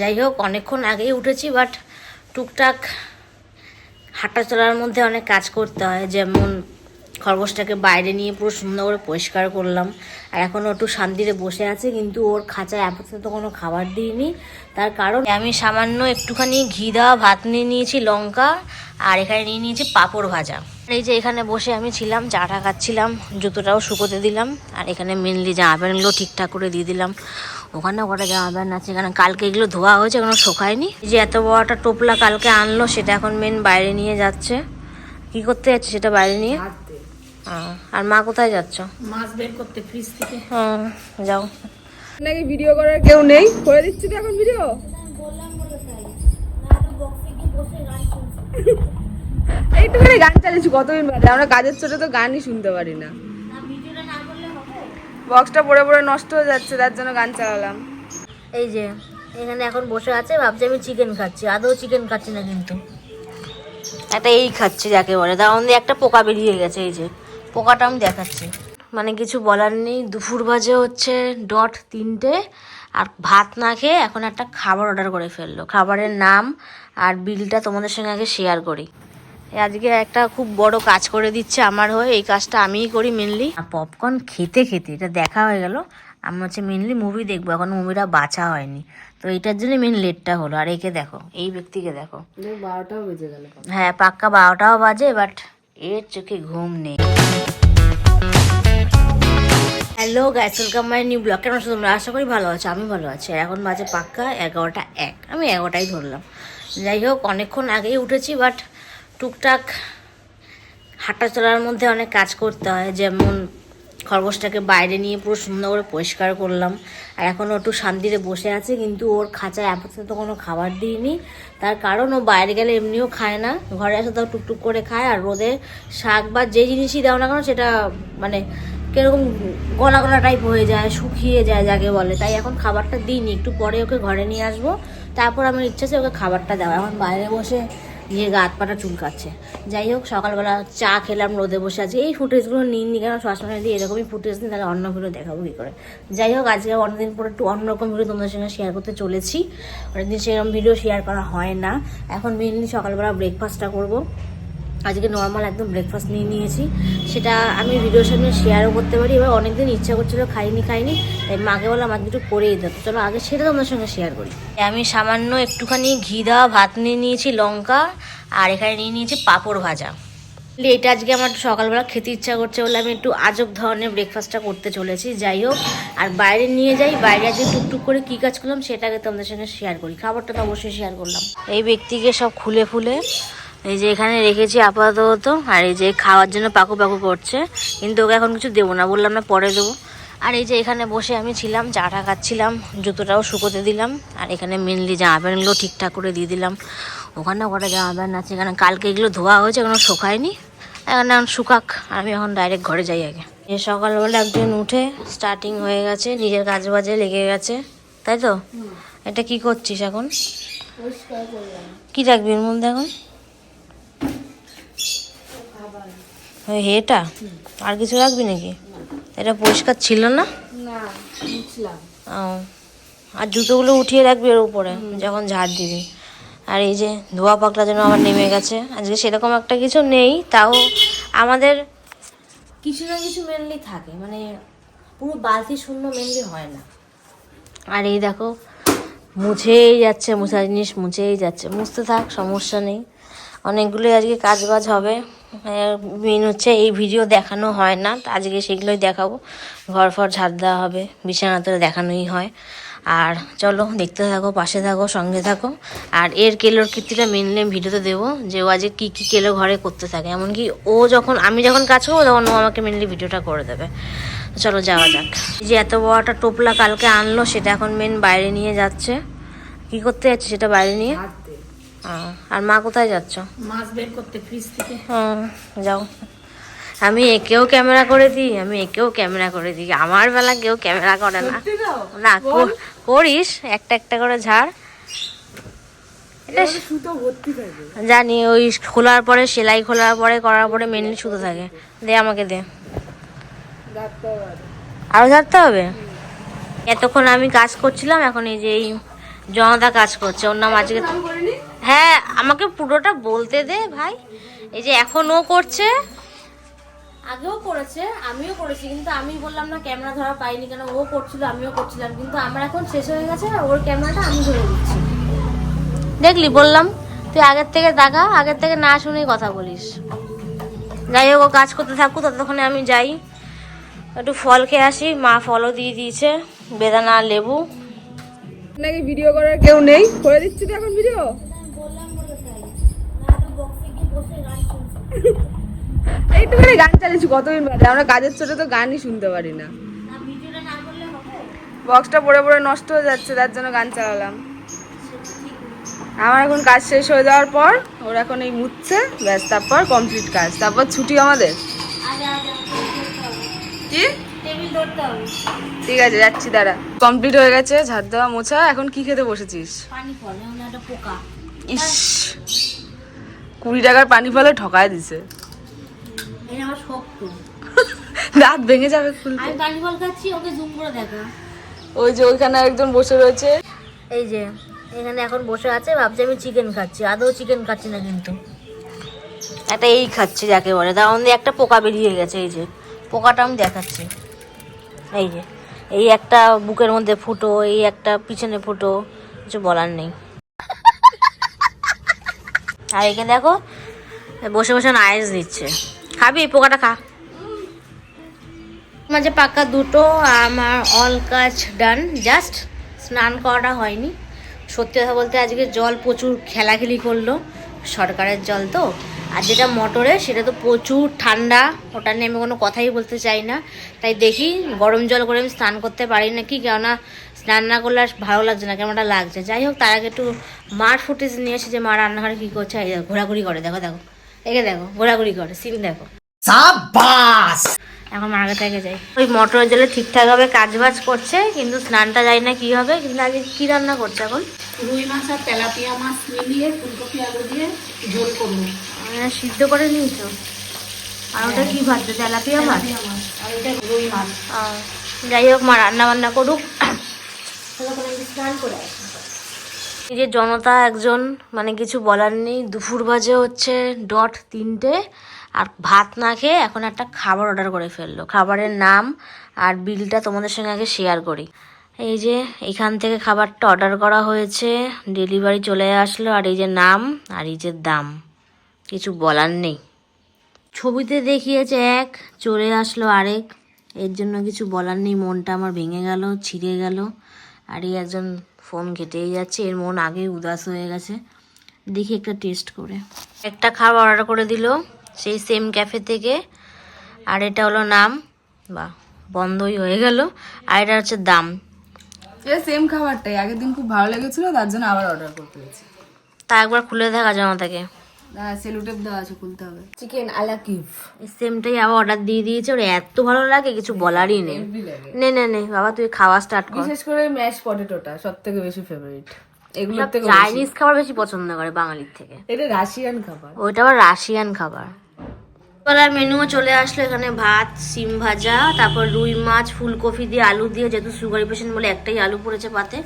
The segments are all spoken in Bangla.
যাই হোক, অনেকক্ষণ আগেই উঠেছি বাট টুকটাক হাঁটা চলার মধ্যে অনেক কাজ করতে হয়। যেমন খরগোশটাকে বাইরে নিয়ে পুরো সুন্দর করে পরিষ্কার করলাম। আর এখনও একটু শান্তিতে বসে আছে, কিন্তু ওর খাঁচায় আপাতত কোনো খাবার দিইনি। তার কারণ আমি সামান্য একটুখানি ঘি দেওয়া ভাত নিয়ে নিয়েছি, লঙ্কা, আর এখানে নিয়ে নিয়েছি পাঁপড় ভাজা। এই যে এখানে বসে আমি ছিলাম চাটা খাচ্ছিলাম, জুতোটাও শুকোতে দিলাম, আর এখানে মেনলি জামা প্যান্টগুলো ঠিকঠাক করে দিয়ে দিলাম। ওখানে কটা জামা প্যান্ট আছে কালকে এগুলো ধোয়া হয়েছে এখনও শোকায়নি। যে এত বড় একটা টোপলা কালকে আনলো সেটা এখন মেন বাইরে নিয়ে যাচ্ছে। কি করতে যাচ্ছে সেটা বাইরে নিয়ে? আর মা কোথায় যাচ্ছ? মাছ বের করতে ফ্রিজ থেকে। হ্যাঁ যাও। নাকি ভিডিও করার কেউ নেই? করে দিচ্ছি তো এখন ভিডিও এইটুখানি গান চালিয়েছি কতদিন বাদে? আমরা কাজের ছোট তো গানই শুনতে পারি না। বক্সটা পড়ে পড়ে নষ্ট হয়ে যাচ্ছে, তার জন্য গান চালালাম। এই যে, এখানে এখন বসে আছে, ভাবছি আমি চিকেন খাচ্ছি, আদৌ চিকেন খাচ্ছি না কিন্তু। একটা এই খাচ্ছি যাকে বলে তার মধ্যে একটা পোকা বেরিয়ে গেছে, এই যে, পোকাটা আমি দেখাচ্ছি। মানে কিছু বলার নেই, দুপুর বাজে হচ্ছে ডট তিনটে, আর ভাত না খেয়ে এখন একটা খাবার অর্ডার করে ফেলল। খাবারের নাম আর বিলটা তোমাদের সঙ্গে আগে শেয়ার করি। আজকে একটা খুব বড় কাজ করে দিচ্ছে আমার হয়ে। এই কাজটা আমিই করি মেনলি পপকর্ন খেতে খেতে এটা দেখা হয়ে গেল আমি হচ্ছে মেনলি মুভি দেখব এখন মুভিটা বাছা হয়নি। তো এইটার জন্য মেন লেটটা হলো আর একে দেখো এই ব্যক্তিকে দেখো। বারোটাও বেজে গেল। হ্যাঁ পাক্কা বারোটাও বাজে বাট এর চোখে ঘুম নেই। Hello guys welcome my new blog কেমন আছো তোমরা? আশা করি ভালো আছো আমি ভালো আছি। আর এখন বাজে পাক্কা এগারোটা এক আমি এগারোটাই ধরলাম। যাই হোক অনেকক্ষণ আগেই উঠেছি বাট টুকটাক হাঁটা চলার মধ্যে অনেক কাজ করতে হয়, যেমন খরগোশটাকে বাইরে নিয়ে পুরো সুন্দর করে পরিষ্কার করলাম। আর এখনও একটু শান্তিতে বসে আছে, কিন্তু ওর খাঁচায় আপাতত কোনো খাবার দিইনি। তার কারণ ও বাইরে গেলে এমনিও খায় না। ঘরে আসে তাও টুকটুক করে খায়, আর রোদে শাক বা যে জিনিসই দাও না কেন, সেটা মানে কীরকম গলা গলা টাইপ হয়ে যায়, শুকিয়ে যায় যাকে বলে। তাই এখন খাবারটা দিইনি, একটু পরে ওকে ঘরে নিয়ে আসব। তারপর আমার ইচ্ছা আছে ওকে খাবারটা দেওয়া এখন বাইরে বসে নিজে গা হাত পাটা চুলকাচ্ছে যাই হোক, সকালবেলা চা খেলাম, রোদে বসে আছি। এই ফুটেজগুলো নিন নি কেন? সবসময় দিয়ে এরকমই ফুটেজ নিই তাহলে অন্য ভিডিও দেখাবো কী করে। যাই হোক, আজকে অনেকদিন পরে একটু অন্যরকম ভিডিও তোমাদের সঙ্গে শেয়ার করতে চলেছি। অনেকদিন সেরকম ভিডিও শেয়ার করা হয় না। এখন মেনলি সকালবেলা ব্রেকফাস্টটা করব। আজকে নর্মাল একদম ব্রেকফাস্ট নিয়ে নিয়েছি। সেটা আমি ভিডিওর সামনে শেয়ারও করতে পারি। এবার অনেকদিন ইচ্ছা করছিল, খাইনি খাইনি। তাই মাকে বললাম আমাকে একটু করেই দাও। চলো, আগে সেটা তোমাদের সঙ্গে শেয়ার করি। আমি সামান্য একটুখানি ঘি দেওয়া ভাত নিয়ে নিয়েছি, লঙ্কা, আর এখানে নিয়ে নিয়েছি পাঁপড় ভাজা। এটা আজকে আমার সকালবেলা খেতে ইচ্ছা করছে বলে আমি একটু আজব ধরনের ব্রেকফাস্টটা করতে চলেছি। যাই হোক, আর বাইরে নিয়ে যাই। বাইরে আজকে টুকটুক করে কী কাজ করলাম, সেটাকে তোমাদের সঙ্গে শেয়ার করি। খাবারটা তো অবশ্যই শেয়ার করলাম। এই ব্যক্তিকে সব খুলে ফুলে এই যে এখানে রেখেছি আপাতত আর এই যে খাওয়ার জন্য পাকু পাকু করছে। কিন্তু ওকে এখন কিছু দেবো না বললাম না পরে দেবো। আর এই যে এখানে বসে আমি ছিলাম চাটা খাচ্ছিলাম জুতোটাও শুকোতে দিলাম আর এখানে মেনলি জামা প্যান্টগুলো ঠিকঠাক করে দিয়ে দিলাম। ওখানেও কটা জামা প্যান্ট আছে এখানে কালকে এগুলো ধোয়া হয়েছে এখনও শোকায়নি। এখন এখন শুকাক আমি এখন ডাইরেক্ট ঘরে যাই আগে। এ সকালবেলা একজন উঠে স্টার্টিং হয়ে গেছে নিজের কাজ বাজে লেগে গেছে তাই তো? এটা কি করছিস এখন? কি রাখবি এর মধ্যে এখন? হেটা? আর কিছু রাখবি নাকি? এটা পরিষ্কার ছিল না? আর জুতোগুলো উঠিয়ে রাখবি এর উপরে যখন ঝাড় দিবি। আর এই যে ধোয়া পাকলা যেন আমার নেমে গেছে আজকে সেরকম একটা কিছু নেই তাও আমাদের কিছু না কিছু মেনলি থাকে মানে পুরো বালতি শূন্য মেনলি হয় না। আর এই দেখো মুছেই যাচ্ছে মুছা জিনিস মুছেই যাচ্ছে মুছতে থাক সমস্যা নেই। অনেকগুলোই আজকে কাজ বাজ হবে। মেন হচ্ছে এই ভিডিও দেখানো হয় না আজকে সেগুলোই দেখাবো। ঘর ফর ঝাড় দেওয়া হবে, বিছানা তো দেখানোই হয়। আর চলো দেখতে থাকো, পাশে থাকো, সঙ্গে থাকো। আর এর কেলোর কীর্তিটা মেনলি আমি ভিডিওতে দেবো, যে ও আজকে কী কী কেলো ঘরে করতে থাকে। এমনকি ও যখন, আমি যখন কাজ করব, তখন ও আমাকে মেনলি ভিডিওটা করে দেবে। চলো যাওয়া যাক। যে এত বড় একটা টোপলা কালকে আনলো, সেটা এখন মেন বাইরে নিয়ে যাচ্ছে। কি করতে যাচ্ছে সেটা বাইরে নিয়ে? আর মা কোথায় যাচ্ছ? মাছ বের করতে ফ্রিজ থেকে। হুম, যাও। আমি একেও ক্যামেরা করে দিই আমি একেও ক্যামেরা করে দিই। আমার বেলা কেউ ক্যামেরা করে না। না কর- করিস একটা একটা করে ঝাড়। এটা সুতো জানি ওই খোলার পরে সেলাই খোলার পরে করার পরে মেনলি শুধু থাকে। দে আমাকে দে। আরও ঝাড়তে হবে? এতক্ষণ আমি কাজ করছিলাম এখন এই যে এই জনতা কাজ করছে। ওর নাম আজকে হ্যাঁ আমাকে পুরোটা বলতে দে ভাই। এই যে এখন ও করছে। আগেও করেছে আমিও করেছি কিন্তু আমি বললাম না ক্যামেরা ধরা পাইনি কেন ও করছিল আমিও করছিলাম কিন্তু আমার এখন শেষ হয়ে গেছে আর ওর ক্যামেরাটা আমি ধরে দিচ্ছি। দেখলি বললাম তুই আগের থেকে দেখা আগের থেকে না শুনেই কথা বলিস। যাই হোক ও কাজ করতে থাকুক ততক্ষণে আমি যাই। একটু ফল খেয়ে আসি মা ফলও দিয়ে দিয়েছে বেদানা লেবু। নাকি ভিডিও করার কেউ নেই? করে দিচ্ছি তো এখন ভিডিও এইটুখানি গান চালিয়েছি কতদিন বাদে। আমরা কাজের ছোট তো গানই শুনতে পারি না। বক্সটা পড়ে পড়ে নষ্ট হয়ে যাচ্ছে তার জন্য গান চালালাম। আমার এখন কাজ শেষ হয়ে যাওয়ার পর ওর এখন এই মুছছে ব্যাস তারপর কমপ্লিট কাজ। তারপর ছুটি আমাদের। কি? ঠিক আছে যাচ্ছি দাঁড়া। কমপ্লিট হয়ে গেছে ঝাড় দেওয়া মোছা। এখন কি খেতে বসেছিস? ইস। কুড়ি টাকার পানি ফলে ঠকায় দিছে। দাঁত ভেঙে যাবে আমি পানি ফল খাচ্ছি ওকে জুম করে দেখা। ওই যে ওইখানে একজন বসে রয়েছে। এই যে এখানে এখন বসে আছে ভাবছি আমি চিকেন খাচ্ছি। আদৌ চিকেন খাচ্ছি না কিন্তু। একটা এই খাচ্ছি যাকে বলে। তার মধ্যে একটা পোকা বেরিয়ে গেছে এই যে। পোকাটা আমি দেখাচ্ছি। এই যে এই একটা বুকের মধ্যে ফুটো এই একটা পিছনে ফুটো কিছু বলার নেই। আর একে দেখো, বসে বসে আয়েস দিচ্ছে খাবি? পোকাটা খা। মাঝে পাকা দুটো, আমার অল কাজ ডান জাস্ট স্নান করাটা হয়নি। সত্যি কথা বলতে আজকে জল প্রচুর খেলাখেলি করল, সরকারের জল তো। আর যেটা মটরে, সেটা তো প্রচুর ঠান্ডা। ওটা নিয়ে আমি কোনো কথাই বলতে চাই না। তাই দেখি গরম জল করে আমি স্নান করতে পারি না কি কেননা স্নান না করলে আর ভালো লাগছে না কেমনটা লাগছে। যাই হোক, তার আগে একটু মার ফুটেজ নিয়ে এসে যে মা রান্নাঘরে কী করছে ঘোরাঘুরি করে, দেখো দেখো। একে দেখো, ঘোরাঘুরি করে সিন দেখো। এখন মার্কেট থেকে যাই। ওই মটর জলে ঠিকঠাকভাবে কাজ বাজ করছে কিন্তু স্নানটা যাই না কি হবে কিন্তু আগে কি রান্না করছে এখন? রুই মাছ আর তেলাপিয়া মাছ মিলিয়ে ফুলকপি আলু দিয়ে ঝোল করব। আহ, সিদ্ধ করে নিয়েছো? আর ওটা কি ভাজছে তেলাপিয়া মাছ আর রুই মাছ। যাই হোক মা রান্না বান্না করুক স্নান করে। এই যে জনতা একজন মানে কিছু বলার নেই দুপুর বাজে হচ্ছে ডট তিনটে। আর ভাত না খেয়ে এখন একটা খাবার অর্ডার করে ফেলল। খাবারের নাম আর বিলটা তোমাদের সঙ্গে আগে শেয়ার করি। এই যে, এখান থেকে খাবারটা অর্ডার করা হয়েছে ডেলিভারি চলে আসলো, আর এই যে নাম আর এই যে দাম। কিছু বলার নেই। ছবিতে দেখিয়েছে এক, চলে আসলো আরেক। এর জন্য কিছু বলার নেই, মনটা আমার ভেঙে গেল, ছিঁড়ে গেল। আর এই একজন ফোন ঘেটেই যাচ্ছে, এর মন আগেই উদাস হয়ে গেছে। দেখি একটা টেস্ট করে। একটা খাবার অর্ডার করে দিল। সেই সেম ক্যাফে থেকে। আর এটা হলো নাম। বা বন্ধই হয়ে গেল। আর এটা হচ্ছে দাম। এটা সেম খাবারটাই। আগের দিন খুব ভালো লেগেছিল তার জন্য আবার অর্ডার করতে হয়েছে তা একবার খুলে দেখা জানো তাকে হ্যাঁ সেলুটেপ দেওয়া আছে খুলতে হবে। চিকেন আলা সেমটাই আবার অর্ডার দিয়ে দিয়েছে ওর এত ভালো লাগে কিছু বলারই নেই। নে নে নে বাবা তুই খাওয়া স্টার্ট কর। বিশেষ করে ম্যাশ পটেটোটা সব থেকে বেশি ফেভারিট এগুলোর থেকে চাইনিজ খাবার বেশি পছন্দ করে বাঙালির থেকে। এটা রাশিয়ান খাবার। ওইটা আবার রাশিয়ান খাবার। বেলার মেনুও চলে আসলো, এখানে ভাত, সিম ভাজা, তারপর রুই মাছ, ফুলকপি দিয়ে আলু দিয়ে, যেহেতু সুগারি পেশেন্ট বলে একটাই আলু পড়েছে পাতে।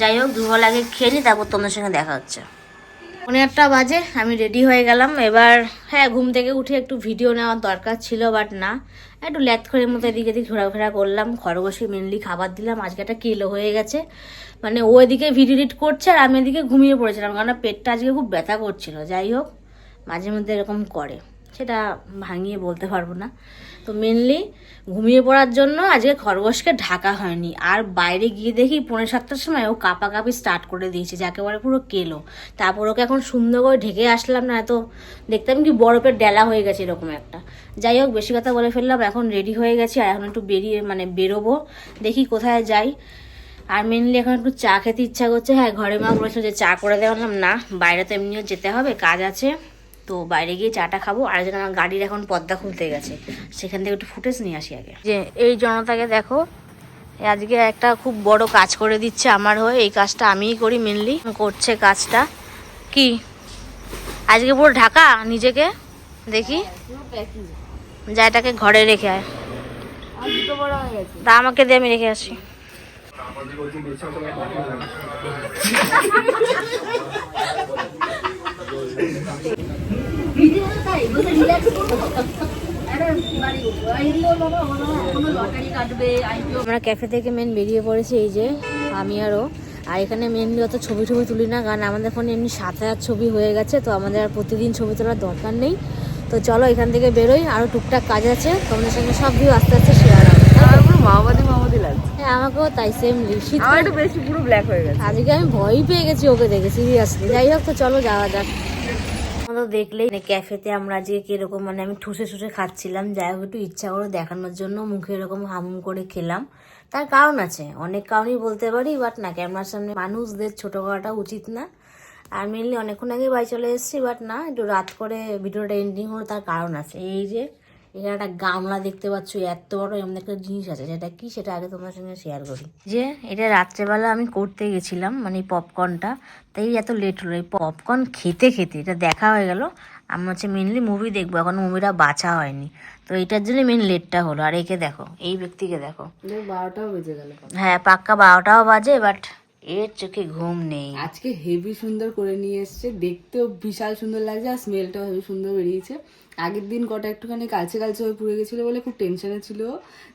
যাই হোক দুবার আগে খেয়ে নিই, তারপর তোমাদের সঙ্গে দেখা হচ্ছে। পনেরো একটা বাজে, আমি রেডি হয়ে গেলাম। এবার হ্যাঁ ঘুম থেকে উঠে একটু ভিডিও নেওয়ার দরকার ছিল বাট না। একটু ল্যাথ করে মতো এদিকে এদিকে ঘোরাফেরা করলাম। খরগোশকে মেনলি খাবার দিলাম। আজকে একটা কিলো হয়ে গেছে। মানে ও এদিকে ভিডিও এডিট করছে আর আমি এদিকে ঘুমিয়ে পড়েছিলাম কারণ পেটটা আজকে খুব ব্যথা করছিল। যাই হোক মাঝে মধ্যে এরকম করে। সেটা ভাঙিয়ে বলতে পারব না। তো মেনলি ঘুমিয়ে পড়ার জন্য আজকে খরগোশকে ঢাকা হয়নি। আর বাইরে গিয়ে দেখি পনেরো সাতটার সময় ও কাপাকাপি স্টার্ট করে দিয়েছে যাকে বলে পুরো কেলো। তারপর ওকে এখন সুন্দর করে ঢেকে আসলাম না, এত দেখতাম কি বরফের ডেলা হয়ে গেছে এরকম একটা। যাই হোক, বেশি কথা বলে ফেললাম, এখন রেডি হয়ে গেছি আর এখন একটু বেরিয়ে মানে বেরোবো, দেখি কোথায় যাই। আর মেনলি এখন একটু চা খেতে ইচ্ছা করছে। হ্যাঁ ঘরে মা বলেছিল যে চা করে দেওয়ালাম না, বাইরে তো এমনিও যেতে হবে, কাজ আছে। তো বাইরে গিয়ে চাটা খাব আর যেন আমার গাড়ির এখন পর্দা খুলতে গেছে। সেখান থেকে একটু ফুটেজ নিয়ে আসি আগে। যে এই জনতাকে দেখো আজকে একটা খুব বড় কাজ করে দিচ্ছে আমার হয়ে। এই কাজটা আমিই করি মেনলি করছে কাজটা। কি? আজকে পুরো ঢাকা নিজেকে? দেখি। যা এটাকে ঘরে রেখে আয়। হয়ে তা আমাকে দিয়ে আমি রেখে আসি। আমরা ক্যাফে থেকে মেন বেরিয়ে পড়েছি, এই যে আমি আরও আর এখানে মেনলি অত ছবি ছবি তুলি না, কারণ আমাদের ফোনে এমনি সাত হাজার ছবি হয়ে গেছে, তো আমাদের আর প্রতিদিন ছবি তোলার দরকার নেই। তো চলো এখান থেকে বেরোই আরও টুকটাক কাজ আছে, তোমাদের সঙ্গে সব ভিউ আস্তে আস্তে শেয়ার হবে। মাওবাদী মাওবাদী লাগছে। হ্যাঁ আমাকেও তাই সেম শীত আমার একটু বেশি পুরো ব্ল্যাক হয়ে গেছে। আজকে আমি ভয়ই পেয়ে গেছি ওকে দেখে সিরিয়াসলি যাই হোক তো চলো যাওয়া যাক। আমাদের দেখলেই মানে ক্যাফেতে আমরা আজকে কীরকম মানে আমি ঠুসে ঠুসে খাচ্ছিলাম। যাই হোক একটু ইচ্ছা করে দেখানোর জন্য মুখে এরকম হামুম করে খেলাম। তার কারণ আছে অনেক কারণই বলতে পারি বাট না ক্যামেরার সামনে মানুষদের ছোট করাটা উচিত না। আর মেনলি অনেকক্ষণ আগে বাড়ি চলে এসেছি বাট না একটু রাত করে ভিডিওটা এন্ডিং হলো তার কারণ আছে। এই যে এখানে একটা গামলা দেখতে পাচ্ছ এত বড় এমন একটা জিনিস আছে যেটা কি সেটা আগে তোমার সঙ্গে শেয়ার করি। যে এটা রাত্রেবেলা আমি করতে গেছিলাম মানে পপকর্নটা তাই এত লেট হলো। এই পপকর্ন খেতে খেতে এটা দেখা হয়ে গেল আমি হচ্ছে মেনলি মুভি দেখব এখন মুভিটা বাছা হয়নি। তো এটার জন্য মেন লেটটা হলো আর একে দেখো এই ব্যক্তিকে দেখো। বারোটাও বেজে গেল। হ্যাঁ পাক্কা বারোটাও বাজে বাট এর চোখে ঘুম নেই। আজকে হেভি সুন্দর করে নিয়ে এসছে দেখতেও বিশাল সুন্দর লাগছে আর স্মেলটাও হেভি সুন্দর বেরিয়েছে। আগের দিন কটা একটুখানি কালচে কালচে হয়ে পুড়ে গেছিল বলে খুব টেনশনে ছিল।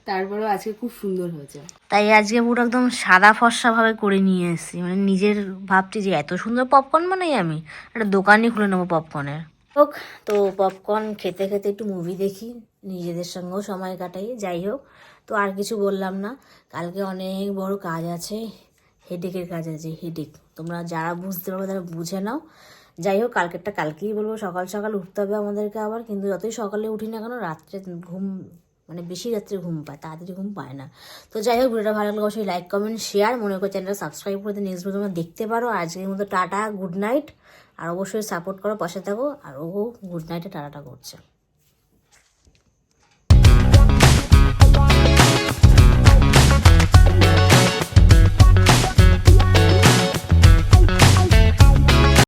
তারপরেও আজকে খুব সুন্দর হয়েছে। তাই আজকে পুরো একদম সাদা ফর্সা ভাবে করে নিয়ে এসেছি। মানে নিজের ভাবছি যে এত সুন্দর পপকর্ন বানাই আমি। একটা দোকানই খুলে নেব পপকর্নের হোক তো পপকর্ন খেতে খেতে একটু মুভি দেখি নিজেদের সঙ্গেও সময় কাটাই যাই হোক তো আর কিছু বললাম না কালকে অনেক বড় কাজ আছে হেডেকের কাজ আছে হেডেক তোমরা যারা বুঝতে পারবে তারা বুঝে নাও। যাই হোক, কালকেরটা কালকেই বলব। সকাল সকাল উঠতে হবে আমাদেরকে আবার, কিন্তু যতই সকালে উঠি না কেন, রাত্রে ঘুম মানে বেশি রাত্রে ঘুম পায়, তাড়াতাড়ি ঘুম পায় না। তো যাই হোক, ভিডিওটা ভালো লাগলে অবশ্যই লাইক কমেন্ট শেয়ার মনে করে চ্যানেলটা সাবস্ক্রাইব করে নেক্সট ভিডিও তোমরা দেখতে পারো। আজকের মতো টাটা গুড নাইট আর অবশ্যই সাপোর্ট করো, পাশে থাকো। আর ও গুড নাইটে টাটাটা করছে।